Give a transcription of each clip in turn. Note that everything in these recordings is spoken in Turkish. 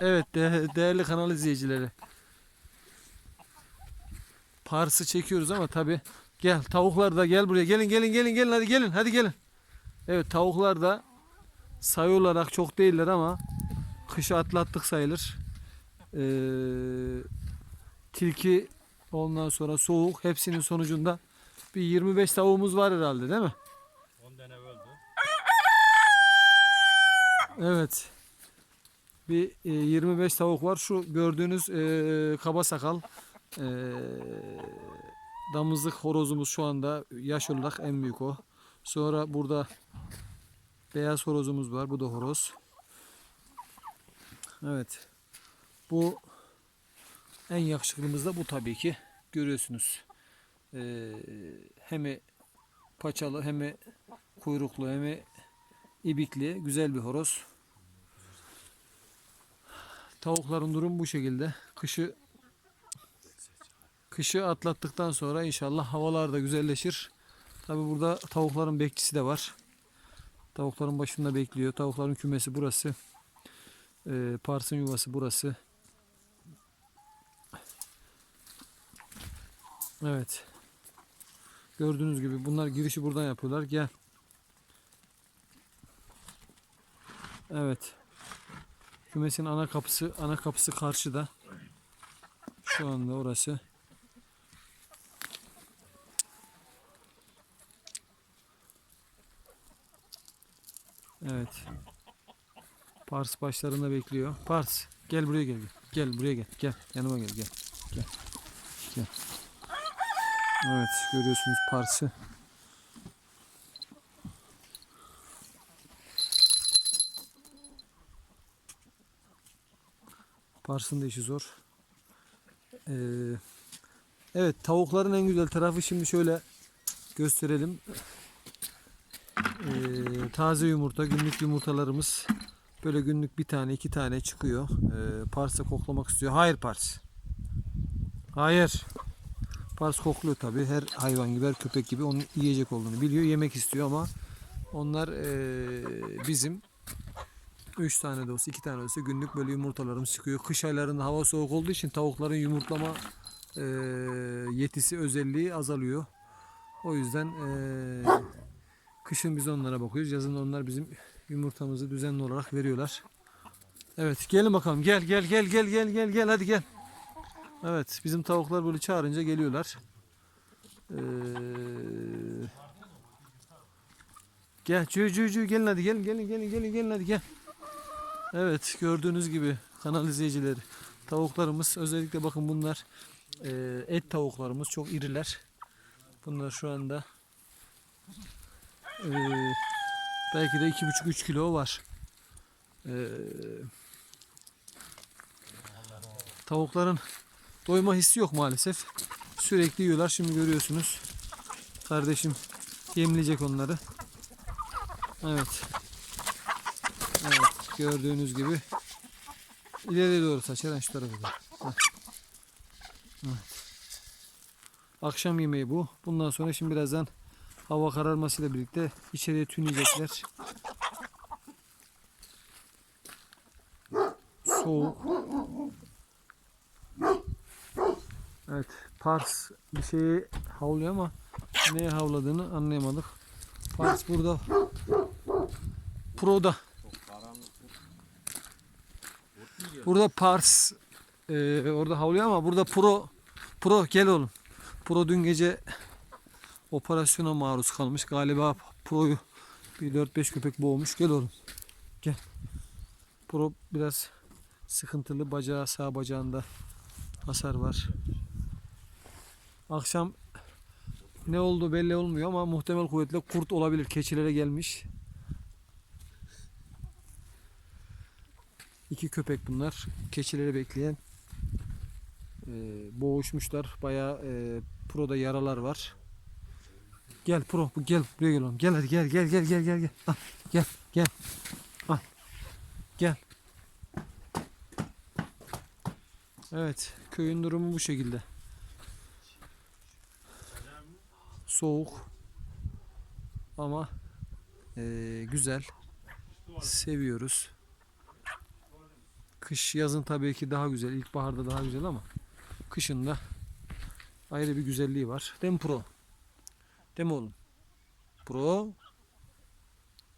Evet de- değerli kanal izleyicileri. Pars'ı çekiyoruz ama tabi gel tavuklar da gel buraya gelin gelin gelin gelin hadi gelin hadi gelin. Evet tavuklar da sayı olarak çok değiller ama kışı atlattık sayılır. Ee, tilki ondan sonra soğuk hepsinin sonucunda bir 25 tavuğumuz var herhalde değil mi? 10 tane öldü. Evet. Bir e, 25 tavuk var. Şu gördüğünüz e, kaba sakal e, damızlık horozumuz şu anda yaş olarak en büyük o. Sonra burada beyaz horozumuz var. Bu da horoz. Evet. Bu en yakışıklımız da bu tabii ki. Görüyorsunuz. E, hem paçalı hem kuyruklu hem ibikli güzel bir horoz. Tavukların durum bu şekilde. Kışı kışı atlattıktan sonra inşallah havalar da güzelleşir. Tabi burada tavukların bekçisi de var. Tavukların başında bekliyor. Tavukların kümesi burası. Ee, parsın yuvası burası. Evet. Gördüğünüz gibi bunlar girişi buradan yapıyorlar. Gel. Evet. Kümesin ana kapısı ana kapısı karşıda. Şu anda orası. Evet. Pars başlarında bekliyor. Pars gel buraya gel. Gel buraya gel. Gel yanıma gel gel. Gel. Gel. Evet görüyorsunuz Pars'ı. Pars'ın da işi zor. Ee, evet tavukların en güzel tarafı şimdi şöyle gösterelim. Ee, taze yumurta, günlük yumurtalarımız böyle günlük bir tane iki tane çıkıyor. Ee, Pars'a koklamak istiyor. Hayır Pars. Hayır. Pars kokluyor tabi. Her hayvan gibi, her köpek gibi onun yiyecek olduğunu biliyor. Yemek istiyor ama onlar ee, bizim 3 tane de olsa 2 tane olsa günlük böyle yumurtalarımız çıkıyor. Kış aylarında hava soğuk olduğu için tavukların yumurtlama e, yetisi özelliği azalıyor. O yüzden e, kışın biz onlara bakıyoruz. Yazın onlar bizim yumurtamızı düzenli olarak veriyorlar. Evet gelin bakalım gel gel gel gel gel gel gel hadi gel. Evet bizim tavuklar böyle çağırınca geliyorlar. Ee, gel cü cü cü gelin hadi gelin gelin gelin gelin gelin hadi gel. Evet gördüğünüz gibi kanal izleyicileri tavuklarımız özellikle bakın bunlar e, et tavuklarımız çok iriler. Bunlar şu anda e, belki de 2,5-3 kilo var. E, tavukların doyma hissi yok maalesef. Sürekli yiyorlar. Şimdi görüyorsunuz. Kardeşim yemleyecek onları. Evet. Evet gördüğünüz gibi ileriye doğru saç Eren şu tarafa doğru. Akşam yemeği bu. Bundan sonra şimdi birazdan hava kararmasıyla birlikte içeriye tüneyecekler. Soğuk. Evet, Pars bir şeyi havlıyor ama neye havladığını anlayamadık. Pars burada Pro'da Burada Pars e, orada havlıyor ama burada Pro Pro gel oğlum. Pro dün gece operasyona maruz kalmış. Galiba Pro'yu bir 4-5 köpek boğmuş. Gel oğlum. Gel. Pro biraz sıkıntılı. Bacağı sağ bacağında hasar var. Akşam ne oldu belli olmuyor ama muhtemel kuvvetle kurt olabilir. Keçilere gelmiş. İki köpek bunlar. Keçileri bekleyen. Ee, boğuşmuşlar. Bayağı e, proda yaralar var. Gel pro gel buraya gel oğlum. Gel hadi gel gel gel gel gel gel. Al, gel gel. Al. Gel. Evet, köyün durumu bu şekilde. Soğuk ama e, güzel. Seviyoruz. Kış yazın tabii ki daha güzel. İlkbaharda daha güzel ama kışın da ayrı bir güzelliği var. Mi Pro? Mi oğlum? Pro?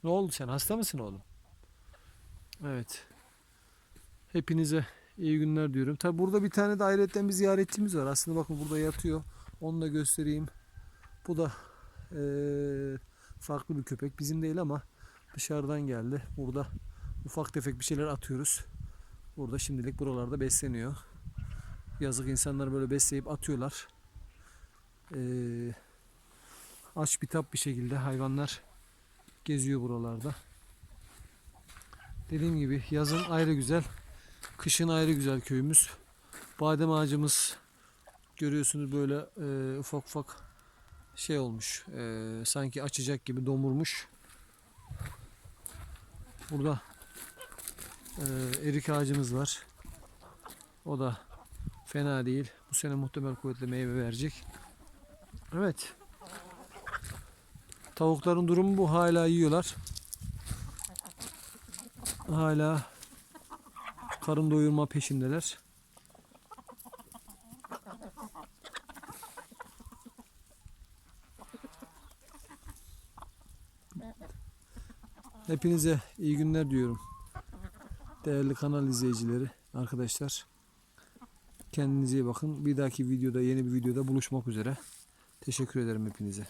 Ne oldu sen? Hasta mısın oğlum? Evet. Hepinize iyi günler diyorum. Tabi burada bir tane de ayrıyetten bir ziyaretçimiz var. Aslında bakın burada yatıyor. Onu da göstereyim. Bu da eee, farklı bir köpek. Bizim değil ama dışarıdan geldi. Burada ufak tefek bir şeyler atıyoruz. Burada şimdilik buralarda besleniyor. Yazık insanlar böyle besleyip atıyorlar. Eee aç bitap bir şekilde hayvanlar geziyor buralarda. Dediğim gibi yazın ayrı güzel, kışın ayrı güzel köyümüz. Badem ağacımız görüyorsunuz böyle e, ufak ufak şey olmuş. e, sanki açacak gibi domurmuş. Burada e, erik ağacımız var. O da fena değil. Bu sene muhtemel kuvvetle meyve verecek. Evet. Tavukların durumu bu. Hala yiyorlar. Hala karın doyurma peşindeler. Hepinize iyi günler diyorum. Değerli kanal izleyicileri, arkadaşlar. Kendinize iyi bakın. Bir dahaki videoda, yeni bir videoda buluşmak üzere. Teşekkür ederim hepinize.